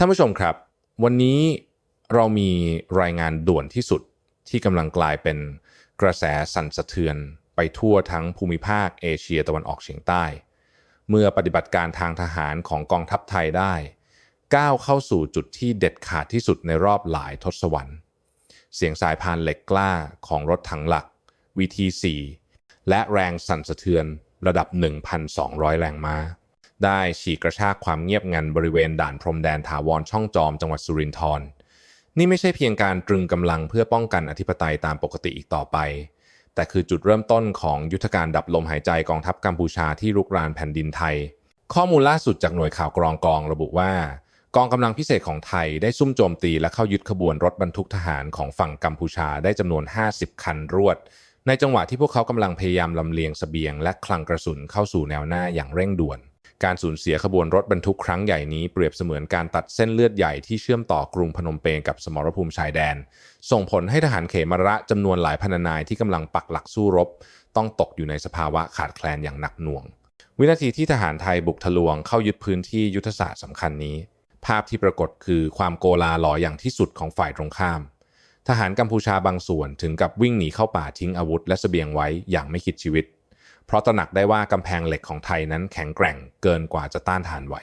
ท่านผู้ชมครับ วันนี้เรามีรายงานด่วนที่สุดที่กำลังกลายเป็นกระแสสั่นสะเทือนไปทั่วทั้งภูมิภาคเอเชียตะวันออกเฉียงใต้ เมื่อปฏิบัติการทางทหารของกองทัพไทยได้ ก้าวเข้าสู่จุดที่เด็ดขาดที่สุดในรอบหลายทศวรรษ เสียงสายพานเหล็กกล้าของรถถังหลัก VT4 และแรงสั่นสะเทือนระดับ 1,200 แรงม้า ได้ฉีกกระชากความเงียบงันบริเวณด่านพรมแดนถาวรช่องจอมจังหวัดสุรินทร์นี่ไม่ใช่เพียงการตรึงกำลังเพื่อป้องกันอธิปไตยตามปกติอีกต่อไป แต่คือจุดเริ่มต้นของยุทธการดับลมหายใจกองทัพกัมพูชาที่รุกรานแผ่นดินไทย ข้อมูลล่าสุดจากหน่วยข่าวกรองกองระบุว่า กองกำลังพิเศษของไทยได้ซุ่มโจมตีและเข้ายึดขบวนรถบรรทุกทหารของฝั่งกัมพูชาได้จำนวน 50 คันรวด ในจังหวะที่พวกเขากำลังพยายามลำเลียงสเสบียงและคลังกระสุนเข้าสู่แนวหน้าอย่างเร่งด่วน การสูญเสียขบวนรถบรรทุกครั้งใหญ่นี้เปรียบเสมือนการตัดเส้นเลือดใหญ่ที่เชื่อมต่อกรุงพนมเปญกับสมรภูมิชายแดน ส่งผลให้ทหารเขมระจำนวนหลายพันนายที่กำลังปักหลักสู้รบ ต้องตกอยู่ในสภาวะขาดแคลนอย่างหนักหน่วง วินาทีที่ทหารไทยบุกทะลวงเข้ายึดพื้นที่ยุทธศาสตร์สำคัญนี้ ภาพที่ปรากฏคือความโกลาหลออย่างที่สุดของฝ่ายตรงข้าม ทหารกัมพูชาบางส่วนถึงกับวิ่งหนีเข้าป่าทิ้งอาวุธ และเสบียงไว้อย่างไม่คิดชีวิต เพราะตระหนักได้ว่ากำแพงเหล็กของไทยนั้นแข็งแกร่งเกินกว่าจะต้านทานไหว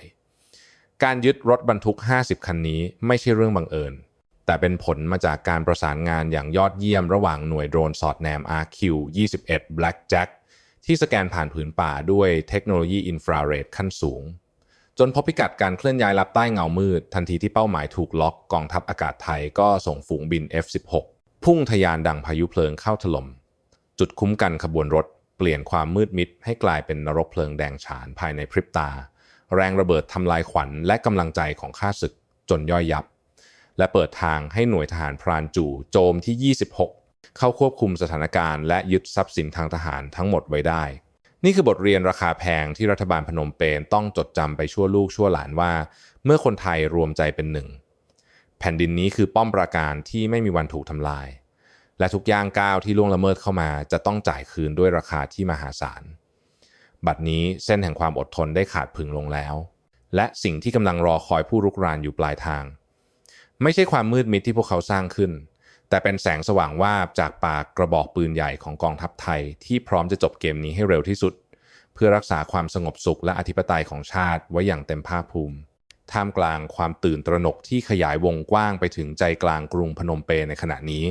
การยึดรถบรรทุก 50 คันนี้ไม่ใช่เรื่องบังเอิญ แต่เป็นผลมาจากการประสานงานอย่างยอดเยี่ยมระหว่างหน่วยโดรนสอดแนม RQ-21 Blackjack ที่สแกนผ่านผืนป่าด้วยเทคโนโลยีอินฟราเรดขั้นสูง จนพบพิกัดการเคลื่อนย้ายลับใต้เงามืด ทันทีที่เป้าหมายถูกล็อกกองทัพอากาศไทยก็ส่งฝูงบิน F-16 พุ่งทะยานดังพายุเพลิงเข้าถล่มจุดคุ้มกันขบวนรถ เปลี่ยนความมืดมิดให้กลายเป็นนรกเพลิงแดงฉานภายในพริบตา แรงระเบิดทำลายขวัญและกำลังใจของข้าศึกจนย่อยยับ และเปิดทางให้หน่วยทหารพรานจู่โจมที่ 26 เข้าควบคุมสถานการณ์และยึดทรัพย์สินทางทหารทั้งหมดไว้ได้ นี่คือบทเรียนราคาแพงที่รัฐบาลพนมเปญต้องจดจำไปชั่วลูกชั่วหลานว่า เมื่อคนไทยรวมใจเป็นหนึ่ง แผ่นดินนี้คือป้อมปราการที่ไม่มีวันถูกทำลาย และทุกย่างก้าวที่ล่วงละเมิดเข้ามา จะต้องจ่ายคืนด้วยราคาที่มหาศาล บัดนี้เส้นแห่งความอดทนได้ขาดพึงลงแล้ว และสิ่งที่กำลังรอคอยผู้รุกรานอยู่ปลายทาง ไม่ใช่ความมืดมิดที่พวกเขาสร้างขึ้น แต่เป็นแสงสว่างวาบจากปากกระบอกปืนใหญ่ของกองทัพไทย ที่พร้อมจะจบเกมนี้ให้เร็วที่สุด เพื่อรักษาความสงบสุขและอธิปไตยของชาติไว้อย่างเต็มภาคภูมิท่ามกลางความตื่นตระหนกที่ขยายวงกว้างไปถึงใจกลางกรุงพนมเปญในขณะนี้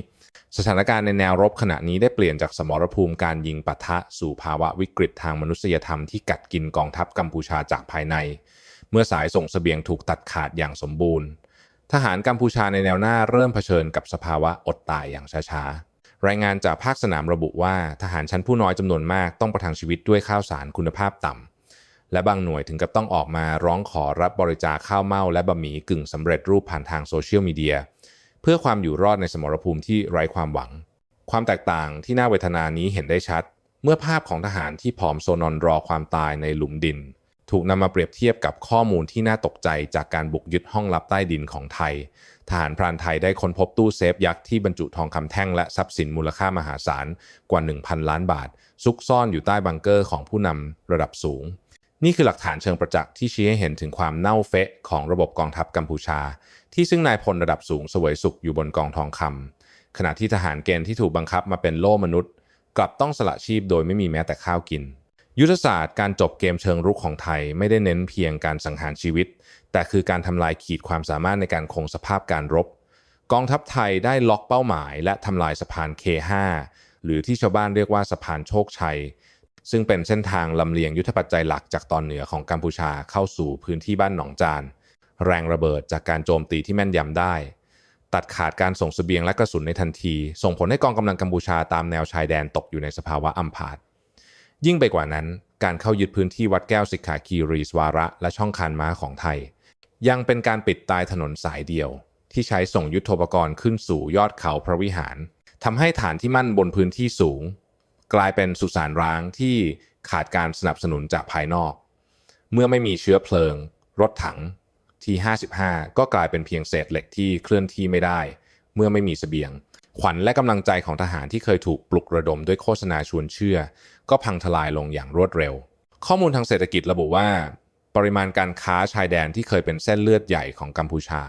สถานการณ์ในแนวรบขณะนี้ได้เปลี่ยนจากสมรภูมิการยิงปะทะสู่ภาวะวิกฤตทางมนุษยธรรมที่กัดกินกองทัพกัมพูชาจากภายใน เมื่อสายส่งเสบียงถูกตัดขาดอย่างสมบูรณ์ ทหารกัมพูชาในแนวหน้าเริ่มเผชิญกับสภาวะอดตายอย่างช้าๆรายงานจากภาคสนามระบุว่าทหารชั้นผู้น้อยจำนวนมากต้องประทังชีวิตด้วยข้าวสารคุณภาพต่ำ และบางหน่วยถึงกับต้องออกมาร้องขอรับบริจาคข้าวเม่าและบะหมี่กึ่งสำเร็จรูปผ่านทางโซเชียลมีเดีย เพื่อความอยู่รอดในสมรภูมิที่ไร้ความหวัง ความแตกต่างที่น่าเวทนานี้เห็นได้ชัด เมื่อภาพของทหารที่ผอมโซนอนรอความตายในหลุมดิน ถูกนำมาเปรียบเทียบกับข้อมูลที่น่าตกใจจากการบุกยึดห้องลับใต้ดินของไทย ทหารพรานไทยได้ค้นพบตู้เซฟยักษ์ที่บรรจุทองคำแท่งและทรัพย์สินมูลค่ามหาศาลกว่า 1,000 ล้านบาท ซุกซ่อนอยู่ใต้บังเกอร์ของผู้นำระดับสูง นี่คือหลักฐานเชิงประจักษ์ที่ชี้ให้เห็นถึงความเน่าเฟะของระบบกองทัพกัมพูชา ที่ซึ่งนายพลระดับสูงสวยสุขอยู่บนกองทองคำขณะที่ทหารเกณฑ์ที่ถูกบังคับมาเป็นโล่มนุษย์ กลับต้องสละชีพโดยไม่มีแม้แต่ข้าวกิน ยุทธศาสตร์การจบเกมเชิงรุกของไทยไม่ได้เน้นเพียงการสังหารชีวิต แต่คือการทำลายขีดความสามารถในการคงสภาพการรบ กองทัพไทยได้ล็อกเป้าหมาย และทำลายสะพาน K5 หรือที่ชาวบ้านเรียกว่าสะพานโชคชัย ซึ่งเป็นเส้นทางลำเลียงยุทธปัจจัยหลักจากตอนเหนือของกัมพูชาเข้าสู่พื้นที่บ้านหนองจาน แรงระเบิดจากการโจมตีที่แม่นยำได้ ตัดขาดการส่งสเสบียงและกระสุนในทันที ส่งผลให้กองกำลังกัมพูชาตามแนวชายแดนตกอยู่ในสภาวะอัมพาตยิ่งไปกว่านั้น การเข้ายึดพื้นที่วัดแก้วสิกขาคีรีสวาระ และช่องคานม้าของไทย ยังเป็นการปิดตายถนนสายเดียว ที่ใช้ส่งยุทโธปกรณ์ขึ้นสู่ยอดเขาพระวิหารทำให้ฐานที่มั่นบนพื้นที่สูง กลายเป็นสุสานร้างที่ขาดการสนับสนุนจากภายนอก เมื่อไม่มีเชื้อเพลิง รถถังที่55 ก็กลายเป็นเพียงเศษเหล็กที่เคลื่อนที่ไม่ได้ เมื่อไม่มีสเสบียง ขวัญและกำลังใจของทหารที่เคยถูกปลุกระดมด้วยโฆษณาชวนเชื่อ ก็พังทลายลงอย่างรวดเร็ว ข้อมูลทางเศรษฐกิจระบุว่า ปริมาณการค้าชายแดนที่เคยเป็นเส้นเลือดใหญ่ของกัมพูชา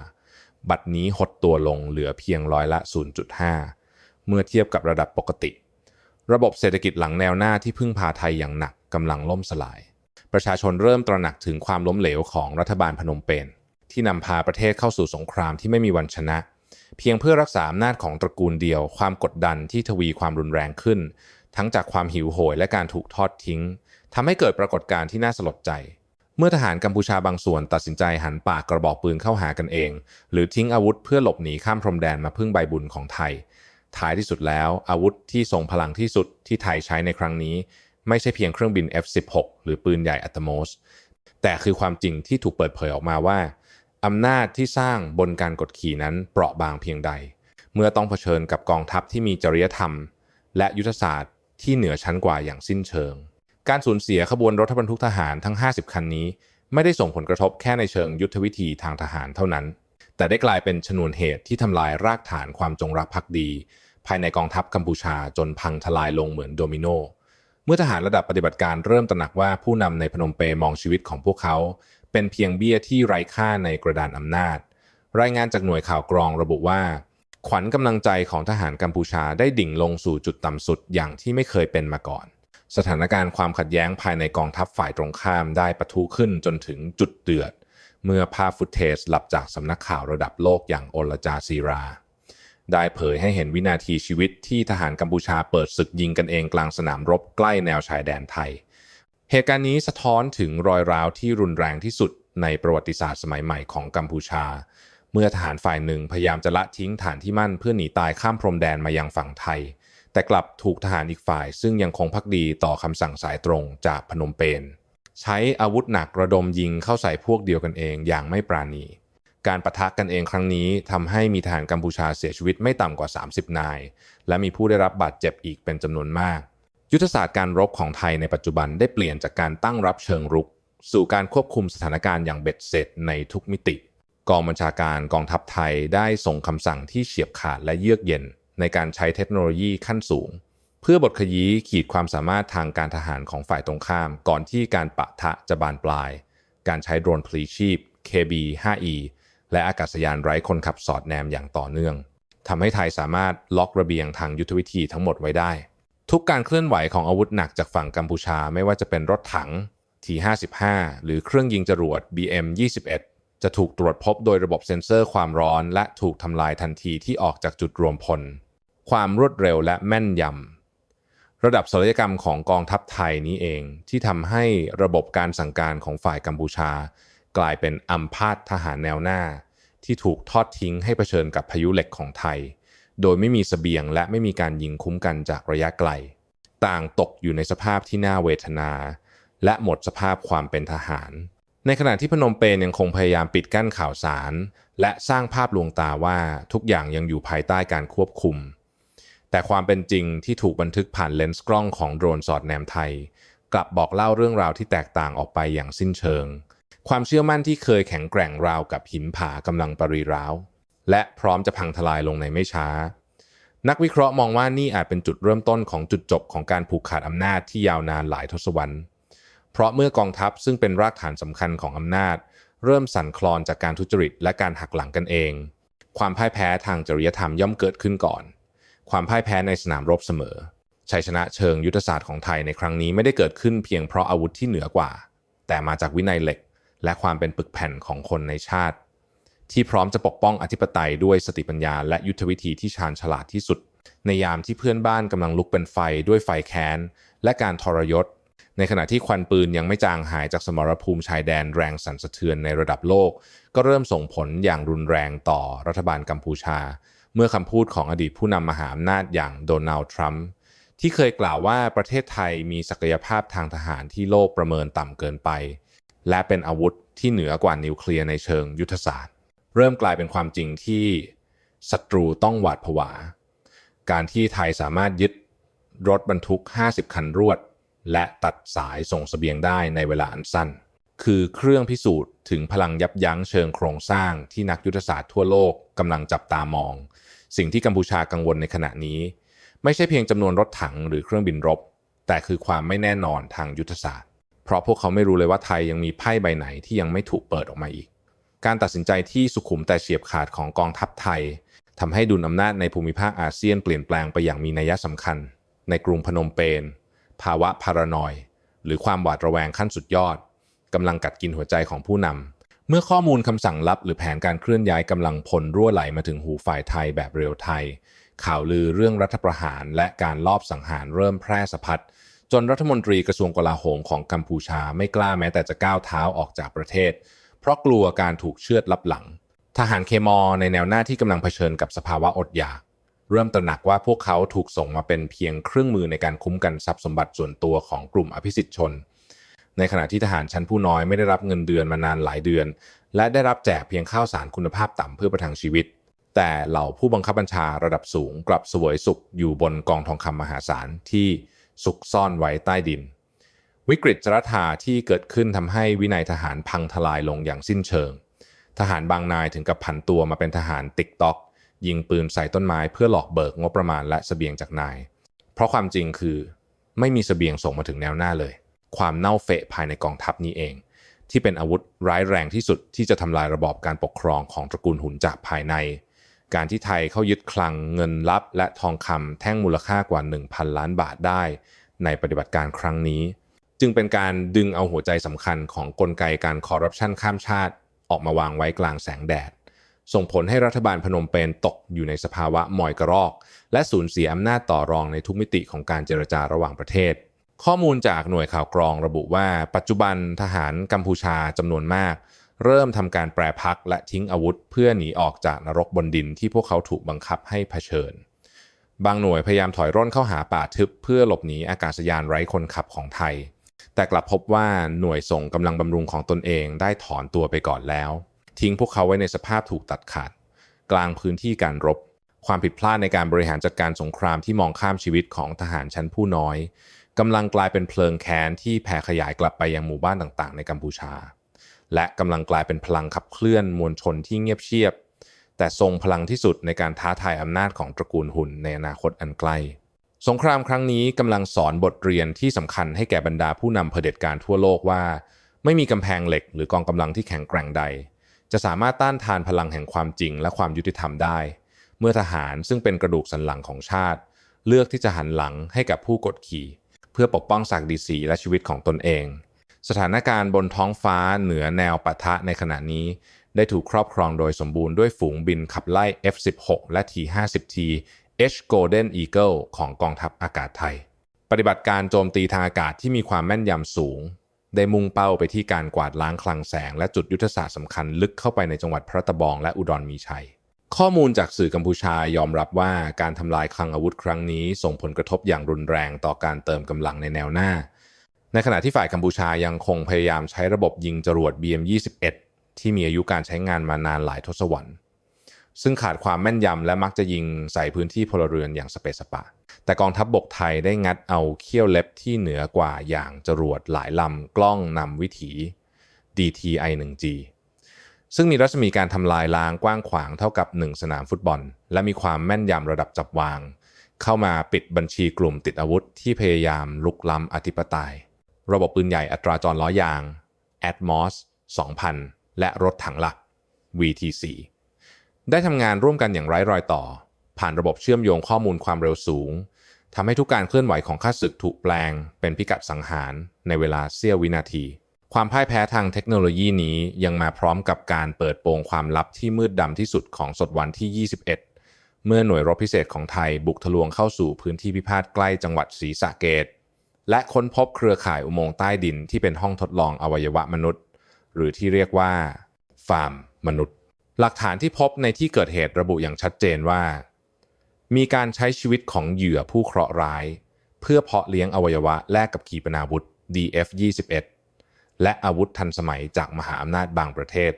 บัดนี้หดตัวลงเหลือเพียงร้อยละ 0.5 เมื่อเทียบกับระดับปกติ ระบบเศรษฐกิจหลังแนวหน้าที่พึ่งพาไทยอย่างหนักกำลังล่มสลาย ประชาชนเริ่มตระหนักถึงความล้มเหลวของรัฐบาลพนมเปญที่นำพาประเทศเข้าสู่สงครามที่ไม่มีวันชนะ เพียงเพื่อรักษาอำนาจของตระกูลเดียว ความกดดันที่ทวีความรุนแรงขึ้น ทั้งจากความหิวโหยและการถูกทอดทิ้งทำให้เกิดปรากฏการณ์ที่น่าสลดใจ เมื่อทหารกัมพูชาบางส่วนตัดสินใจหันปากกระบอกปืนเข้าหากันเอง หรือทิ้งอาวุธเพื่อหลบหนีข้ามพรมแดนมาพึ่งใบบุญของไทย ท้ายที่สุดแล้ว อาวุธที่ทรงพลังที่สุดที่ไทยใช้ในครั้งนี้ ไม่ใช่เพียงเครื่องบิน F-16 หรือปืนใหญ่อัตโมส แต่คือความจริงที่ถูกเปิดเผยออกมาว่าอำนาจที่สร้างบนการกดขี่นั้นเปราะบางเพียงใด เมื่อต้องเผชิญกับกองทัพที่มีจริยธรรม และยุทธศาสตร์ที่เหนือชั้นกว่าอย่างสิ้นเชิง การสูญเสียขบวนรถบรรทุกทหารทั้ง 50 คันนี้ ไม่ได้ส่งผลกระทบแค่ในเชิงยุทธวิธีทางทหารเท่านั้น แต่ได้กลายเป็นชนวนเหตุที่ทำลายรากฐานความจงรักภักดี ภายในกองทัพกัมพูชาจนพังทลายลงเหมือนโดมิโนเมื่อทหารระดับปฏิบัติการเริ่มตระหนักว่าผู้นำในพนมเปญมองชีวิตของพวกเขา เป็นเพียงเบี้ยที่ไร้ค่าในกระดานอำนาจ รายงานจากหน่วยข่าวกรองระบุว่า ขวัญกำลังใจของทหารกัมพูชาได้ดิ่งลงสู่จุดต่ำสุดอย่างที่ไม่เคยเป็นมาก่อน สถานการณ์ความขัดแย้งภายในกองทัพฝ่ายตรงข้ามได้ปะทุขึ้นจนถึงจุดเดือด เมื่อภาพฟุตเทจหลับจากสำนักข่าวระดับโลกอย่างโอลจาซีรา ได้เผยให้เห็นวินาทีชีวิตที่ทหารกัมพูชาเปิดศึกยิงกันเองกลางสนามรบใกล้แนวชายแดนไทย เหตุการณ์นี้สะท้อนถึงรอยร้าวที่รุนแรงที่สุดในประวัติศาสตร์สมัยใหม่ของกัมพูชา เมื่อทหารฝ่ายหนึ่งพยายามจะละทิ้งฐานที่มั่นเพื่อหนีตายข้ามพรมแดนมายังฝั่งไทย แต่กลับถูกทหารอีกฝ่าย ซึ่งยังคงพักดีต่อคำสั่งสายตรงจากพนมเปญใช้อาวุธหนักระดมยิงเข้าใส่พวกเดียวกันเองอย่างไม่ปราณี การประทะกันเองครั้งนี้ทำให้มีทหารกัมพูชาเสียชีวิตไม่ต่ำกว่า 30 นาย และมีผู้ได้รับบาดเจ็บอีกเป็นจำนวนมาก ยุทธศาสตร์การรบของไทยในปัจจุบันได้เปลี่ยนจากการตั้งรับเชิงรุก สู่การควบคุมสถานการณ์อย่างเบ็ดเสร็จในทุกมิติ กองบัญชาการกองทัพไทยได้ส่งคำสั่งที่เฉียบขาดและเยือกเย็น ในการใช้เทคโนโลยีขั้นสูง เพื่อบทขยี้ขีดความสามารถทางการทหารของฝ่ายตรงข้าม ก่อนที่การปะทะจะบานปลาย การใช้โดรนพลีชีพ KB-5E และอากาศยานไร้คนขับสอดแนมอย่างต่อเนื่องทำให้ไทยสามารถล็อกระเบียงทางยุทธวิธีทั้งหมดไว้ได้ ทุกการเคลื่อนไหวของอาวุธหนักจากฝั่งกัมพูชาไม่ว่าจะเป็นรถถัง T55 หรือเครื่องยิงจรวด BM21 จะถูกตรวจพบโดยระบบเซ็นเซอร์ความร้อน และถูกทำลายทันทีที่ออกจากจุดรวมพล ความรวดเร็วและแม่นยำ ระดับศัลยกรรมของกองทัพไทยนี้เองที่ทำให้ระบบการสั่งการของฝ่ายกัมพูชา กลายเป็นอัมพาตทหารแนวหน้า ที่ถูกทอดทิ้งให้เผชิญกับพายุเหล็กของไทย โดยไม่มีสเสบียงและไม่มีการยิงคุ้มกันจากระยะไกล ต่างตกอยู่ในสภาพที่น่าเวทนา และหมดสภาพความเป็นทหาร ในขณะที่พนมเปญยังคงพยายามปิดกั้นข่าวสาร และสร้างภาพลวงตาว่าทุกอย่างยังอยู่ภายใต้การควบคุม แต่ความเป็นจริงที่ถูกบันทึกผ่านเลนส์กล้องของโดรนสอดแนมไทย กลับบอกเล่าเรื่องราวที่แตกต่างออกไปอย่างสิ้นเชิง ความเชื่อมั่นที่เคยแข็งแกร่งราวกับหินผากำลังปรีร้าว และพร้อมจะพังทลายลงในไม่ช้า นักวิเคราะห์มองว่านี่อาจเป็นจุดเริ่มต้นของจุดจบของการผูกขาดอำนาจที่ยาวนานหลายทศวรรษ เพราะเมื่อกองทัพซึ่งเป็นรากฐานสำคัญของอำนาจ เริ่มสั่นคลอนจากการทุจริตและการหักหลังกันเอง ความพ่ายแพ้ทางจริยธรรมย่อมเกิดขึ้นก่อน ความพ่ายแพ้ในสนามรบเสมอชัยชนะเชิงยุทธศาสตร์ของไทยในครั้งนี้ไม่ได้เกิดขึ้นเพียงเพราะอาวุธที่เหนือกว่า แต่มาจากวินัยเหล็ก และความเป็นปึกแผ่นของคนในชาติ ที่พร้อมจะปกป้องอธิปไตยด้วยสติปัญญา และยุทธวิธีที่ชาญฉลาดที่สุด ในยามที่เพื่อนบ้านกำลังลุกเป็นไฟด้วยไฟแค้น และการทรยศ ในขณะที่ควันปืนยังไม่จางหายจากสมรภูมิชายแดนแรงสั่นสะเทือนในระดับโลก ก็เริ่มส่งผลอย่างรุนแรงต่อรัฐบาลกัมพูชา เมื่อคำพูดของอดีตผู้นำมหาอำนาจอย่างโดนัลด์ทรัมป์ที่เคยกล่าวว่าประเทศไทยมีศักยภาพทางทหารที่โลกประเมินต่ำเกินไป และเป็นอาวุธที่เหนือกว่านิวเคลียร์ในเชิงยุทธศาสตร์ เริ่มกลายเป็นความจริงที่ศัตรูต้องหวาดผวา การที่ไทยสามารถยึดรถบรรทุก 50 คันรวด และตัดสายส่งสเสบียงได้ในเวลาอันสั้น คือเครื่องพิสูจน์ถึงพลังยับยั้งเชิงโครงสร้างที่นักยุทธศาสตร์ทั่วโลกกำลังจับตามอง สิ่งที่กัมพูชากังวลในขณะนี้ ไม่ใช่เพียงจำนวนรถถังหรือเครื่องบินรบ แต่คือความไม่แน่นอนทางยุทธศาสตร์ เพราะพวกเขาไม่รู้เลยว่าไทยยังมีไพ่ใบไหนที่ยังไม่ถูกเปิดออกมาอีก การตัดสินใจที่สุขุมแต่เฉียบขาดของกองทัพไทยทำให้ดุลอำนาจในภูมิภาคอาเซียนเปลี่ยนแปลงไปอย่างมีนัยสำคัญ ในกรุงพนมเปญภาวะพารานอย หรือความหวาดระแวงขั้นสุดยอดกำลังกัดกินหัวใจของผู้นำเมื่อข้อมูลคำสั่งลับ หรือแผนการเคลื่อนย้ายกำลังพลรั่วไหลมาถึงหูฝ่ายไทยแบบเรียลไทยข่าวลือเรื่องรัฐประหารและการลอบสังหารเริ่มแพร่สะพัด จนรัฐมนตรีกระทรวงกลาโหมของกัมพูชาไม่กล้าแม้แต่จะก้าวเท้าออกจากประเทศ เพราะกลัวการถูกเชือดลับหลัง ทหารเคมอในแนวหน้าที่กำลังเผชิญกับสภาวะอดอยากเริ่มตระหนักว่าพวกเขาถูกส่งมาเป็นเพียงเครื่องมือในการคุ้มกันทรัพย์สมบัติส่วนตัวของกลุ่มอภิสิทธิชน ในขณะที่ทหารชั้นผู้น้อยไม่ได้รับเงินเดือนมานานหลายเดือน และได้รับแจกเพียงข้าวสารคุณภาพต่ำเพื่อประทังชีวิต แต่เหล่าผู้บังคับบัญชาระดับสูงกลับสวยสุขอยู่บนกองทองคำมหาศาลที่ ซุกซ่อนไว้ใต้ดิน วิกฤตจรธาที่เกิดขึ้นทำให้วินัยทหารพังทลายลงอย่างสิ้นเชิง ทหารบางนายถึงกับผันตัวมาเป็นทหารติ๊กต็อกยิงปืนใส่ต้นไม้เพื่อหลอกเบิกงบประมาณและสเสบียงจากนาย เพราะความจริงคือไม่มีสเสบียงส่งมาถึงแนวหน้าเลย ความเน่าเฟะภายในกองทัพนี้เอง ที่เป็นอาวุธร้ายแรงที่สุดที่จะทำลายระบอบการปกครองของตระกูลหุนจากภายใน การที่ไทยเข้ายึดคลังเงินลับ และทองคำแท่งมูลค่ากว่า 1,000 ล้านบาทได้ ในปฏิบัติการครั้งนี้ จึงเป็นการดึงเอาหัวใจสำคัญของกลไกการคอร์รัปชันข้ามชาติ ออกมาวางไว้กลางแสงแดด ส่งผลให้รัฐบาลพนมเปญตกอยู่ในสภาวะมอยกระรอก และสูญเสียอำนาจต่อรองในทุกมิติของการเจรจาระหว่างประเทศ ข้อมูลจากหน่วยข่าวกรองระบุว่า ปัจจุบันทหารกัมพูชาจำนวนมาก เริ่มทำการแปรพักและทิ้งอาวุธ เพื่อหนีออกจากนรกบนดินที่พวกเขาถูกบังคับให้เผชิญ บางหน่วยพยายามถอยร่นเข้าหาป่าทึบ เพื่อหลบหนีอากาศยานไร้คนขับของไทย แต่กลับพบว่าหน่วยส่งกำลังบำรุงของตนเองได้ถอนตัวไปก่อนแล้ว ทิ้งพวกเขาไว้ในสภาพถูกตัดขาด กลางพื้นที่การรบ ความผิดพลาดในการบริหารจัดการสงครามที่มองข้ามชีวิตของทหารชั้นผู้น้อยกำลังกลายเป็นเพลิงแค้นที่แผ่ขยายกลับไปยังหมู่บ้านต่างๆ ในกัมพูชา และกำลังกลายเป็นพลังขับเคลื่อนมวลชนที่เงียบเชียบ แต่ทรงพลังที่สุดในการท้าทายอำนาจของตระกูลหุ่นในอนาคตอันใกล้สงครามครั้งนี้กำลังสอนบทเรียนที่สำคัญให้แก่บรรดาผู้นำเผด็จการทั่วโลกว่า ไม่มีกำแพงเหล็กหรือกองกำลังที่แข็งแกร่งใด จะสามารถต้านทานพลังแห่งความจริงและความยุติธรรมได้ เมื่อทหารซึ่งเป็นกระดูกสันหลังของชาติ เลือกที่จะหันหลังให้กับผู้กดขี่ เพื่อปกป้องศักดิ์ศรีและชีวิตของตนเอง สถานการณ์บนท้องฟ้าเหนือแนวปะทะในขณะนี้ ได้ถูกครอบครองโดยสมบูรณ์ด้วยฝูงบินขับไล่ F-16 และ T-50T H Golden Eagle ของกองทัพอากาศไทย ปฏิบัติการโจมตีทางอากาศที่มีความแม่นยำสูง ได้มุ่งเป้าไปที่การกวาดล้างคลังแสง และจุดยุทธศาสตร์สำคัญลึกเข้าไปในจังหวัดพระตะบองและอุดรมีชัย ข้อมูลจากสื่อกัมพูชายอมรับว่าการทำลายคลังอาวุธครั้งนี้ ส่งผลกระทบอย่างรุนแรงต่อการเติมกำลังในแนวหน้า ในขณะที่ฝ่ายกัมพูชายังคงพยายามใช้ระบบยิงจรวด BM-21 ที่มีอายุการใช้งานมานานหลายทศวรรษ ซึ่งขาดความแม่นยำและมักจะยิงใส่พื้นที่พลเรือนอย่างสเปสปะ แต่กองทัพบบกไทยได้งัดเอาเขี้ยวเล็บที่เหนือกว่าอย่างจรวดหลายลำกล้องนำวิถี DTI-1G ซึ่งมีรัศมีการทำลายล้างกว้างขวางเท่ากับ 1 สนามฟุตบอล และมีความแม่นยำระดับจับวาง เข้ามาปิดบัญชีกลุ่มติดอาวุธที่พยายามลุกล้ำอธิปไตย ระบบปืนใหญ่อัตราจรล้อยาง Atmos 2000 และรถถังหลัก VTC ได้ทำงานร่วมกันอย่างไร้รอยต่อ ผ่านระบบเชื่อมโยงข้อมูลความเร็วสูงทำให้ทุกการเคลื่อนไหวของข้าศึกถูกแปลง เป็นพิกัดสังหารในเวลาเสี้ยววินาที ความพ่ายแพ้ทางเทคโนโลยีนี้ยังมาพร้อมกับการเปิดโปงความลับที่มืดดำที่สุดของศตวรรษที่ 21 เมื่อหน่วยรบพิเศษของไทยบุกทะลวงเข้าสู่พื้นที่พิพาทใกล้จังหวัดศรีสะเกด และค้นพบเครือข่ายอุโมงค์ใต้ดินที่เป็นห้องทดลองอวัยวะมนุษย์ หรือที่เรียกว่าฟาร์มมนุษย์ หลักฐานที่พบในที่เกิดเหตุระบุอย่างชัดเจนว่า มีการใช้ชีวิตของเหยื่อผู้เคราะห์ร้าย เพื่อเพาะเลี้ยงอวัยวะแลกกับขีปนาวุธ DF-21 และอาวุธทันสมัยจากมหาอำนาจบางประเทศ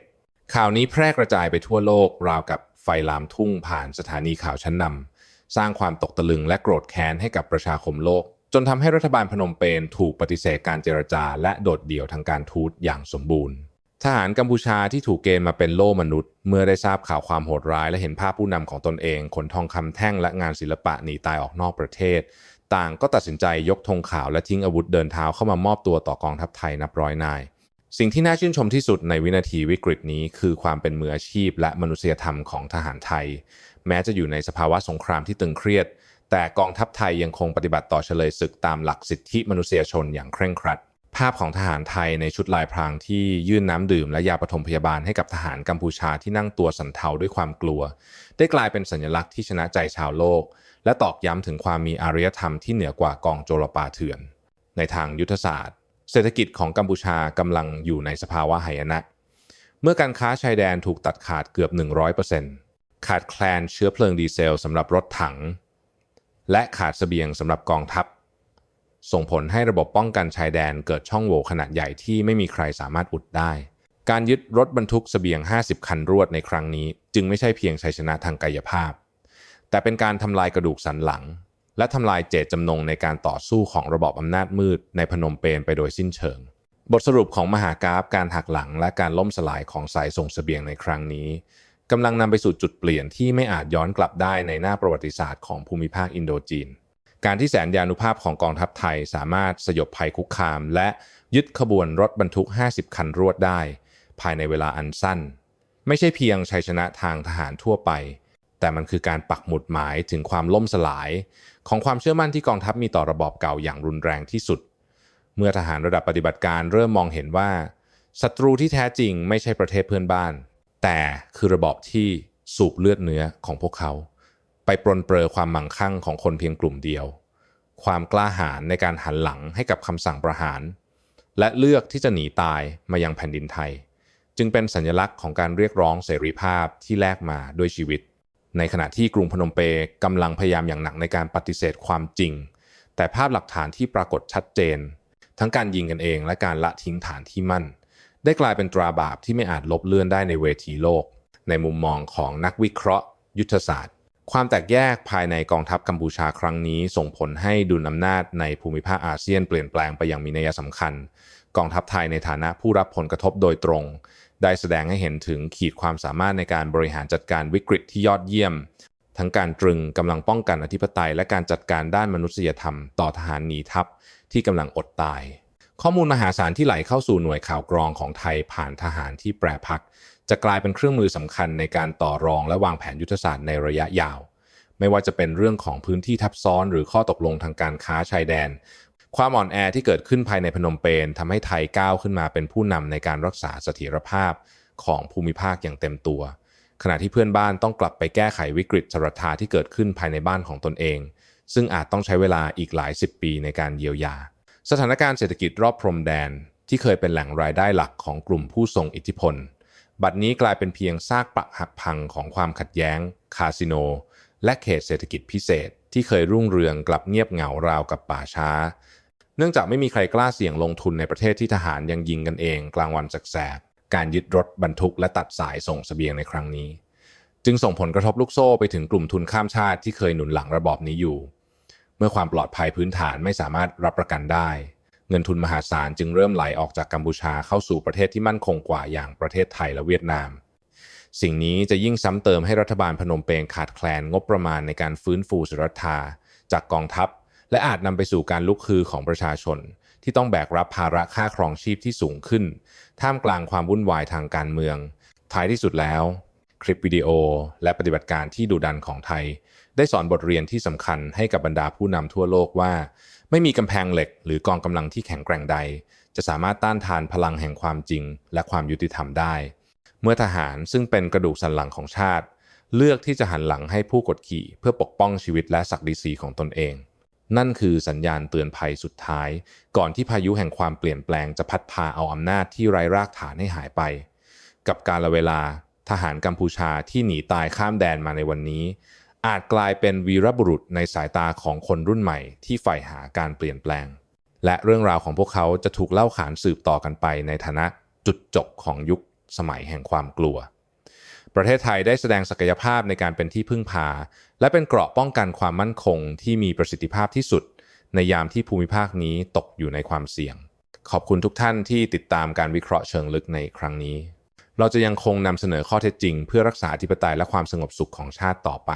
ข่าวนี้แพร่กระจายไปทั่วโลกราวกับไฟลามทุ่งผ่านสถานีข่าวชั้นนำสร้างความตกตะลึงและโกรธแค้นให้กับประชาคมโลก จนทำให้รัฐบาลพนมเปญถูกปฏิเสธการเจรจา และโดดเดี่ยวทางการทูตอย่างสมบูรณ์ ทหารกัมพูชาที่ถูกเกณฑ์มาเป็นโล่มนุษย์ เมื่อได้ทราบข่าวความโหดร้าย และเห็นภาพผู้นำของตนเองขนทองคำแท่งและงานศิลปะหนีตายออกนอกประเทศ ต่างก็ตัดสินใจยกธงขาวและทิ้งอาวุธเดินเท้าเข้ามามอบตัวต่อกองทัพไทยนับร้อยนายสิ่งที่น่าชื่นชมที่สุดในวินาทีวิกฤตนี้คือความเป็นมืออาชีพและมนุษยธรรมของทหารไทย แม้จะอยู่ในสภาวะสงครามที่ตึงเครียด แต่กองทัพไทยยังคงปฏิบัติต่อเฉลยศึกตามหลักสิทธิมนุษยชนอย่างเคร่งครัด ภาพของทหารไทยในชุดลายพรางที่ยื่นน้ำดื่มและยาปฐมพยาบาลให้กับทหารกัมพูชาที่นั่งตัวสันเทาด้วยความกลัว ได้กลายเป็นสัญลักษณ์ที่ชนะใจชาวโลก และตอกย้ำถึงความมีอารยธรรมที่เหนือกว่ากองโจรปาเถื่อน ในทางยุทธศาสตร์ เศรษฐกิจของกัมพูชากำลังอยู่ในสภาวะหายนะ เมื่อการค้าชายแดนถูกตัดขาดเกือบ 100%ขาดแคลนเชื้อเพลิงดีเซลสำหรับรถถัง และขาดเสบียงสำหรับกองทัพ ส่งผลให้ระบบป้องกันชายแดนเกิดช่องโหว่ขนาดใหญ่ที่ไม่มีใครสามารถอุดได้ การยึดรถบรรทุกเสบียง 50 คันรวดในครั้งนี้ จึงไม่ใช่เพียงชัยชนะทางกายภาพ แต่เป็นการทำลายกระดูกสันหลัง และทำลายเจตจำนงในการต่อสู้ของระบอบอำนาจมืดในพนมเปญไปโดยสิ้นเชิง บทสรุปของมหากราฟการหักหลังและการล่มสลายของสายส่งเสบียงในครั้งนี้ กำลังนำไปสู่จุดเปลี่ยนที่ไม่อาจย้อนกลับได้ในหน้าประวัติศาสตร์ของภูมิภาคอินโดจีน การที่แสนยานุภาพของกองทัพไทยสามารถสยบภัยคุกคาม และยึดขบวนรถบรรทุก 50 คันรวดได้ ภายในเวลาอันสั้น ไม่ใช่เพียงชัยชนะทางทหารทั่วไป แต่มันคือการปักหมุดหมายถึงความล่มสลาย ของความเชื่อมั่นที่กองทัพมีต่อระบอบเก่าอย่างรุนแรงที่สุด เมื่อทหารระดับปฏิบัติการเริ่มมองเห็นว่าศัตรูที่แท้จริงไม่ใช่ประเทศเพื่อนบ้าน แต่คือระบอบที่สูบเลือดเนื้อของพวกเขา ไปปรนเปรอความมั่งคั่งของคนเพียงกลุ่มเดียว ความกล้าหาญในการหันหลังให้กับคำสั่งประหาร และเลือกที่จะหนีตายมายังแผ่นดินไทย จึงเป็นสัญลักษณ์ของการเรียกร้องเสรีภาพที่แลกมาด้วยชีวิต ในขณะที่กรุงพนมเปญกำลังพยายามอย่างหนักในการปฏิเสธความจริง แต่ภาพหลักฐานที่ปรากฏชัดเจน ทั้งการยิงกันเองและการละทิ้งฐานที่มั่น ได้กลายเป็นตราบาปที่ไม่อาจลบเลือนได้ในเวทีโลก ในมุมมองของนักวิเคราะห์ ยุทธศาสตร์ ความแตกแยกภายในกองทัพกัมพูชาครั้งนี้ ส่งผลให้ดุลอำนาจในภูมิภาคอาเซียนเปลี่ยนแปลงไปอย่างมีนัยสำคัญ กองทัพไทยในฐานะผู้รับผลกระทบโดยตรง ได้แสดงให้เห็นถึงขีดความสามารถในการบริหารจัดการวิกฤตที่ยอดเยี่ยม ทั้งการตรึงกำลังป้องกันอธิปไตย และการจัดการด้านมนุษยธรรม ต่อทหารหนีทัพที่กำลังอดตาย ข้อมูลมหาศาลที่ไหลเข้าสู่หน่วยข่าวกรองของไทยผ่านทหารที่แปรพัก จะกลายเป็นเครื่องมือสำคัญในการต่อรองและวางแผนยุทธศาสตร์ในระยะยาว ไม่ว่าจะเป็นเรื่องของพื้นที่ทับซ้อนหรือข้อตกลงทางการค้าชายแดน ความอ่อนแอที่เกิดขึ้นภายในพนมเปญทำให้ไทยก้าวขึ้นมาเป็นผู้นำในการรักษาเสถียรภาพของภูมิภาคอย่างเต็มตัว ขณะที่เพื่อนบ้านต้องกลับไปแก้ไขวิกฤตสรัทธาที่เกิดขึ้นภายในบ้านของตนเอง ซึ่งอาจต้องใช้เวลาอีกหลายสิบปีในการเยียวยา สถานการณ์เศรษฐกิจรอบพรมแดนที่เคยเป็นแหล่งรายได้หลักของกลุ่มผู้ทรงอิทธิพล บัดนี้กลายเป็นเพียงซากปรักหักพังของความขัดแย้ง คาสิโน และเขตเศรษฐกิจพิเศษที่เคยรุ่งเรืองกลับเงียบเหงาราวกับป่าช้า เนื่องจากไม่มีใครกล้าเสี่ยงลงทุนในประเทศที่ทหารยังยิงกันเองกลางวันแสกการยึดรถบรรทุกและตัดสายส่งสเสบียงในครั้งนี้ จึงส่งผลกระทบลูกโซ่ไปถึงกลุ่มทุนข้ามชาติที่เคยหนุนหลังระบอบนี้อยู่ เมื่อความปลอดภัยพื้นฐานไม่สามารถรับประกันได้ เงินทุนมหาศาลจึงเริ่มไหลออกจากกัมพูชาเข้าสู่ประเทศที่มั่นคงกว่าอย่างประเทศไทยและเวียดนาม สิ่งนี้จะยิ่งซ้ำเติมให้รัฐบาลพนมเปญขาดแคลนงบประมาณในการฟื้นฟูสรัทธาจากกองทัพ และอาจนำไปสู่การลุกฮือของประชาชน ที่ต้องแบกรับภาระค่าครองชีพที่สูงขึ้น ท่ามกลางความวุ่นวายทางการเมือง ท้ายที่สุดแล้ว คลิปวิดีโอ และปฏิบัติการที่ดุดันของไทย ได้สอนบทเรียนที่สำคัญให้กับบรรดาผู้นำทั่วโลกว่า ไม่มีกำแพงเหล็กหรือกองกำลังที่แข็งแกร่งใด จะสามารถต้านทานพลังแห่งความจริง และความยุติธรรมได้ เมื่อทหารซึ่งเป็นกระดูกสันหลังของชาติ เลือกที่จะหันหลังให้ผู้กดขี่ เพื่อปกป้องชีวิตและศักดิ์ศรีของตนเอง นั่นคือสัญญาณเตือนภัยสุดท้าย ก่อนที่พายุแห่งความเปลี่ยนแปลงจะพัดพาเอาอำนาจที่ไร้รากฐานให้หายไป กับการละเวลาทหารกัมพูชาที่หนีตายข้ามแดนมาในวันนี้ อาจกลายเป็นวีรบุรุษในสายตาของคนรุ่นใหม่ที่ใฝ่หาการเปลี่ยนแปลง และเรื่องราวของพวกเขาจะถูกเล่าขานสืบต่อกันไปในฐานะจุดจบของยุคสมัยแห่งความกลัว ประเทศไทยได้แสดงศักยภาพในการเป็นที่พึ่งพา และเป็นเกราะป้องกันความมั่นคงที่มีประสิทธิภาพที่สุด ในยามที่ภูมิภาคนี้ตกอยู่ในความเสี่ยง ขอบคุณทุกท่านที่ติดตามการวิเคราะห์เชิงลึกในครั้งนี้ เราจะยังคงนำเสนอข้อเท็จจริง เพื่อรักษาอธิปไตยและความสงบสุขของชาติต่อไป